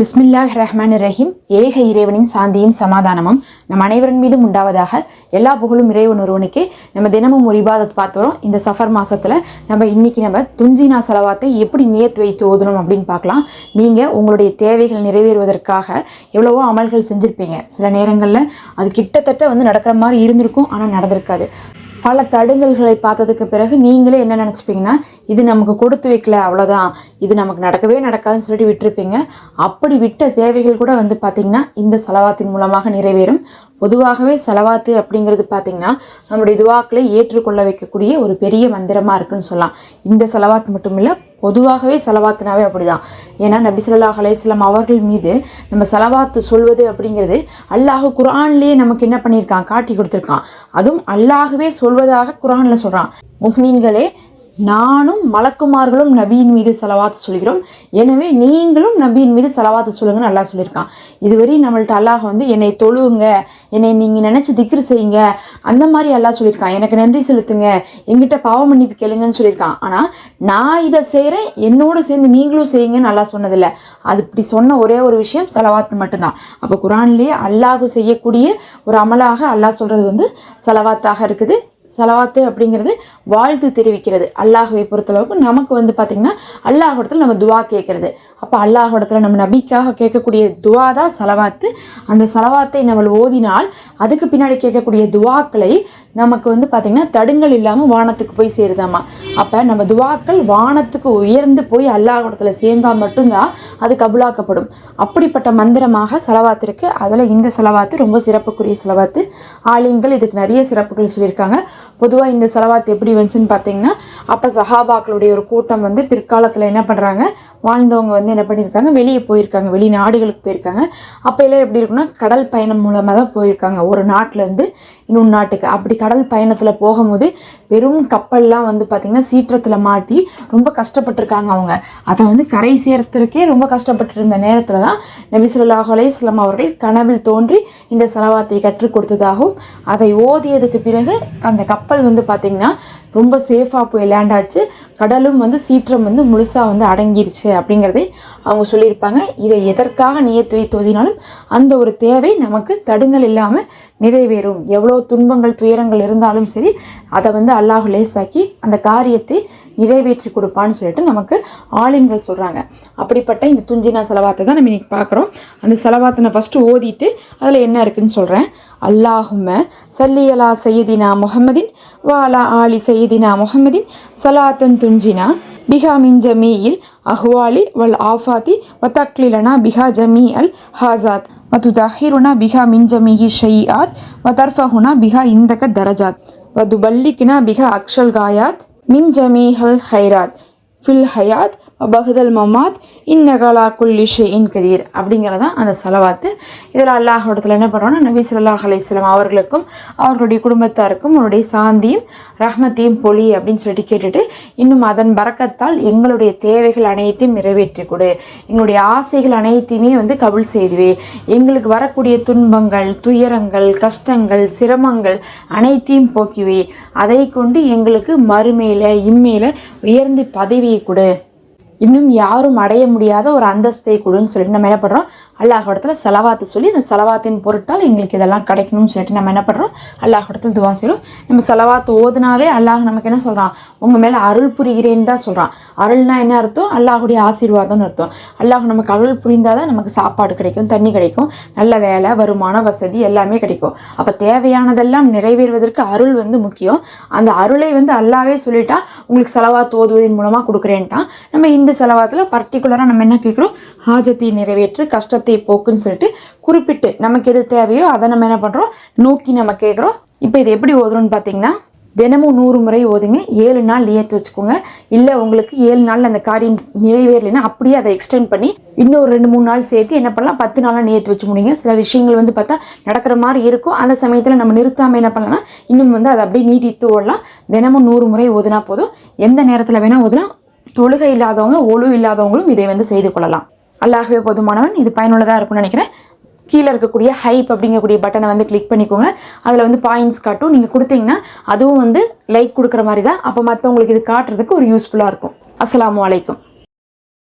பிஸ்மில்லாஹ் ரஹ்மான் ரஹீம் ஏக இறைவனின் சாந்தியும் சமாதானமும் நம் அனைவரின் மீதும் உண்டாவதாக எல்லா புகழும் இறைவன் ஒருவனுக்கே நம்ம தினமும் ஒரு இபாதத் பார்த்து வரோம். இந்த சஃபர் மாதத்தில் நம்ம இன்னைக்கு நம்ம துஞ்சினா செலவாத்தை எப்படி நியத் வைத்து ஓதணும் அப்படின்னு பார்க்கலாம். நீங்கள் உங்களுடைய தேவைகள் நிறைவேறுவதற்காக எவ்வளவோ அமல்கள் செஞ்சுருப்பீங்க. சில நேரங்களில் அது கிட்டத்தட்ட வந்து நடக்கிற மாதிரி இருந்திருக்கும் ஆனால் நடந்திருக்காது. பல தடுங்கல்களை பார்த்ததுக்கு பிறகு நீங்களே என்ன நினச்சிப்பீங்கன்னா இது நமக்கு கொடுத்து வைக்கல அவ்வளோதான் இது நமக்கு நடக்கவே நடக்காதுன்னு சொல்லிட்டு விட்டுருப்பீங்க. அப்படி விட்ட தேவைகள் கூட வந்து பார்த்திங்கன்னா இந்த செலவாத்தின் மூலமாக நிறைவேறும். பொதுவாகவே செலவாத்து அப்படிங்கிறது பார்த்திங்கன்னா நம்மளுடைய துவாக்களை ஏற்றுக்கொள்ள வைக்கக்கூடிய ஒரு பெரிய மந்திரமாக இருக்குன்னு சொல்லலாம். இந்த செலவாத்து மட்டும் இல்லை பொதுவாகவே செலவாத்துனாவே அப்படிதான். ஏன்னா நபி ஸல்லல்லாஹு அலையம் அவர்கள் மீது நம்ம செலவாத்து சொல்வது அப்படிங்கிறது அல்லாஹ் குரான்லேயே நமக்கு என்ன பண்ணியிருக்கான்? காட்டி கொடுத்துருக்கான். அதுவும் அல்லாஹ்வே சொல்வதாக குரானில் சொல்றான். முஹ்மீன்களே நானும் மலக்குமார்களும் நபியின் மீது செலவாத்து சொல்கிறோம். எனவே நீங்களும் நபியின் மீது செலவாத்து சொல்லுங்கன்னு அல்லாஹ் சொல்லியிருக்கான். இதுவரை நம்மள்ட்ட அல்லாஹ் வந்து என்னை தொழுவுங்க என்னை நீங்கள் நினச்சி திக்ரு செய்யுங்க. அந்த மாதிரி அல்லாஹ் சொல்லியிருக்கான். எனக்கு நன்றி செலுத்துங்க. எங்கிட்ட பாவ மன்னிப்பு கேளுங்கன்னு சொல்லியிருக்கான். ஆனால் நான் இதை செய்கிறேன் என்னோட சேர்ந்து நீங்களும் செய்யுங்கன்னு நல்லா சொன்னதில்லை. அது இப்படி சொன்ன ஒரே ஒரு விஷயம் செலவாத்து மட்டும்தான். அப்போ குரான்லேயே அல்லாஹ் செய்யக்கூடிய ஒரு அமலாக அல்லாஹ் சொல்கிறது வந்து செலவாத்தாக இருக்குது. செலவாத்து அப்படிங்கிறது வாழ்த்து தெரிவிக்கிறது. அல்லாஹுவை பொறுத்தளவுக்கு நமக்கு வந்து பார்த்திங்கன்னா அல்லாஹிடத்தில் நம்ம துவா கேட்குறது. அப்போ அல்லாஹிடத்தில் நம்ம நபிக்காக கேட்கக்கூடிய துவா தான் செலவாத்து. அந்த செலவாத்தை நம்ம ஓதினால் அதுக்கு பின்னாடி கேட்கக்கூடிய துவாக்களை நமக்கு வந்து பார்த்திங்கன்னா தடுங்கள் இல்லாமல் வானத்துக்கு போய் சேருதாமா. அப்போ நம்ம துவாக்கள் வானத்துக்கு உயர்ந்து போய் அல்லாஹிடத்தில் சேர்ந்தால் மட்டும்தான் அது கபுலாக்கப்படும் அப்படிப்பட்ட மந்திரமாக செலவாத்து இருக்குது அதில் இந்த செலவாத்து ரொம்ப சிறப்புக்குரிய செலவாத்து. ஆலிம்கள் இதுக்கு நிறைய சிறப்புகள் சொல்லியிருக்காங்க. பொதுவாக இந்த செலவாத்து எப்படி வந்துச்சுன்னு பார்த்தீங்கன்னா அப்போ சஹாபாக்களுடைய ஒரு கூட்டம் வந்து பிற்காலத்தில் என்ன பண்ணுறாங்க வாழ்ந்தவங்க வந்து என்ன பண்ணியிருக்காங்க வெளியே போயிருக்காங்க வெளிநாடுகளுக்கு போயிருக்காங்க. அப்போ எல்லாம் எப்படி இருக்குன்னா கடல் பயணம் மூலமாக தான் போயிருக்காங்க. ஒரு நாட்டிலேருந்து இன்னொரு நாட்டுக்கு. அப்படி கடல் பயணத்தில் போகும்போது வெறும் கப்பல்லாம் வந்து பார்த்திங்கன்னா சீற்றத்தில் மாட்டி ரொம்ப கஷ்டப்பட்டிருக்காங்க அவங்க. அதை வந்து கரை சேர்த்துறக்கே ரொம்ப கஷ்டப்பட்டு இருந்த நேரத்தில் தான் நபிசுல்லாஹ் அலையம் அவர்கள் கனவில் தோன்றி இந்த செலவாத்தை கற்றுக் கொடுத்ததாகவும் அதை ஓதியதுக்கு பிறகு அந்த கப்பல் வந்து பார்த்திங்கன்னா ரொம்ப சேஃபாக போய் லேண்ட் ஆச்சு. கடலும் வந்து சீற்றம் வந்து முழுசாக வந்து அடங்கிருச்சு அப்படிங்கிறதை அவங்க சொல்லியிருப்பாங்க. இதை எதற்காக நியத்து வைத்து அந்த ஒரு தேவை நமக்கு தடுங்கள் இல்லாமல் நிறைவேறும். எவ்வளோ துன்பங்கள் துயரங்கள் இருந்தாலும் சரி அதை வந்து அல்லாஹ் லேசாக்கி அந்த காரியத்தை நிறைவேற்றி கொடுப்பான்னு சொல்லிட்டு நமக்கு ஆலிம்கள் சொல்கிறாங்க அப்படிப்பட்ட இந்த துஞ்சினா செலவாத்தை தான் நம்ம இன்றைக்கி பார்க்குறோம். அந்த செலவாத்தனை நான் ஃபஸ்ட்டு ஓதிட்டு அதில் என்ன இருக்குன்னு சொல்கிறேன் அல்லாஹும்ம சல்லியலா சையதினா முகமதின் வாலா ஆலி சையதினா முகமதின் சலாத்தன் துஞ்சினா பிஹா மின் ஜமீயில் அஹ்வாலி வல் ஆஃபாத்தி வத்தக்லிலனா பிஹா ஜமீ அல் ஹாசாத் ಮತ್ತು ದಹಿರುಣ ಬಿಹ ಮಿಂಜಮಿಹಿ ಶೈಯಾತ್ ವ ತರ್ಫಹುಣ ಬಿಹ ಇಂದಕ ದರಜಾತ್ ವ ದುಬಲ್ಲಿಕಿನ ಬಿಹ ಅಕ್ಷಲ್ ಗಾಯಾತ್ மின் ஜமீஹல் ஹைராத். ஃபில் ஹயாத் பகுதல் மமாத் இன்னகலா குல்லி ஷெயின் கதீர் அப்படிங்கிறதான் அந்த செலவாத்து. இதில் அல்லாஹோடத்தில் என்ன பண்ணுறோன்னா நபி சொல்லாஹ் அலைஹி அவர்களுக்கும் அவர்களுடைய குடும்பத்தாருக்கும் அவருடைய சாந்தியும் ரஹ்மத்தையும் பொலி அப்படின்னு சொல்லிட்டு கேட்டுட்டு இன்னும் அதன் பறக்கத்தால் எங்களுடைய தேவைகள் அனைத்தையும் நிறைவேற்றி கொடு எங்களுடைய ஆசைகள் அனைத்தையுமே வந்து கபுல் செய்துவே. எங்களுக்கு வரக்கூடிய துன்பங்கள் துயரங்கள் கஷ்டங்கள் சிரமங்கள் அனைத்தையும் போக்கிவே. அதை கொண்டு எங்களுக்கு மறுமையில் இம்மையில் உயர்ந்து பதவி கொடு இன்னும் யாரும் அடைய முடியாத ஒரு அந்தஸ்தை கொடுன்னு சொல்லிட்டு நம்ம என்ன பண்ணுறோம் அல்லாஹிடத்துல செலவாத்து சொல்லி அந்த செலவாத்தின் பொருட்டால் எங்களுக்கு இதெல்லாம் கிடைக்கணும்னு சொல்லிட்டு நம்ம என்ன பண்ணுறோம் அல்லாஹிடத்தில் துவா செய்கிறோம் நம்ம செலவாத்து ஓதுனாவே அல்லாஹ் நமக்கு என்ன சொல்கிறான் உங்கள் மேலே அருள் புரிகிறேன்னு தான் சொல்கிறான் அருள்னா என்ன அர்த்தம்? அல்லாஹுடைய ஆசீர்வாதம்னு அர்த்தம். அல்லாஹ் நமக்கு அருள் புரிந்தால் தான் நமக்கு சாப்பாடு கிடைக்கும் தண்ணி கிடைக்கும் நல்ல வேலை வருமான வசதி எல்லாமே கிடைக்கும். அப்போ தேவையானதெல்லாம் நிறைவேறுவதற்கு அருள் வந்து முக்கியம். அந்த அருளை வந்து அல்லாவே சொல்லிட்டா உங்களுக்கு செலவாத்து ஓதுவதன் மூலமாக கொடுக்குறேன்ட்டான். நம்ம இந்த இந்த செலவாத்தில் பர்டிகுலராக நம்ம என்ன கேட்குறோம் ஹாஜத்தை நிறைவேற்று கஷ்டத்தை போக்குன்னு சொல்லிட்டு குறிப்பிட்டு நமக்கு எது தேவையோ அதை நம்ம என்ன பண்ணுறோம் நோக்கி நம்ம கேட்குறோம் இப்போ இது எப்படி ஓதுறோம்னு பார்த்தீங்கன்னா தினமும் நூறு முறை ஓதுங்க. ஏழு நாள் ஏற்று வச்சுக்கோங்க. இல்லை உங்களுக்கு ஏழு நாளில் அந்த காரியம் நிறைவேறலைன்னா அப்படியே அதை எக்ஸ்டெண்ட் பண்ணி இன்னும் ஒரு ரெண்டு மூணு நாள் சேர்த்து என்ன பண்ணலாம்? பத்து நாளாக ஏற்று வச்சு முடியுங்க சில விஷயங்கள் வந்து பார்த்தா நடக்கிற மாதிரி இருக்கும். அந்த சமயத்தில் நம்ம நிறுத்தாமல் என்ன பண்ணலாம்னா இன்னும் வந்து அதை அப்படியே நீட்டித்து ஓடலாம். தினமும் நூறு முறை ஓதுனா போதும். எந்த நேரத்தில் வேணால் ஓதுனா தொழுகை இல்லாதவங்க ஒழு இல்லாதவங்களும் இதை வந்து செய்து கொள்ளலாம். அல்லாகவே போதுமானவன் இது பயனுள்ளதாக இருக்கும்னு நினைக்கிறேன். கீழே இருக்கக்கூடிய ஹைப் அப்படிங்கக்கூடிய பட்டனை வந்து கிளிக் பண்ணிக்கோங்க. அதில் வந்து பாயிண்ட்ஸ் காட்டும். நீங்கள் கொடுத்தீங்கன்னா அதுவும் வந்து லைக் கொடுக்குற மாதிரி தான் அப்போ மற்றவங்களுக்கு இது காட்டுறதுக்கு ஒரு யூஸ்ஃபுல்லாக இருக்கும். அஸ்லாம் அலைக்கும்.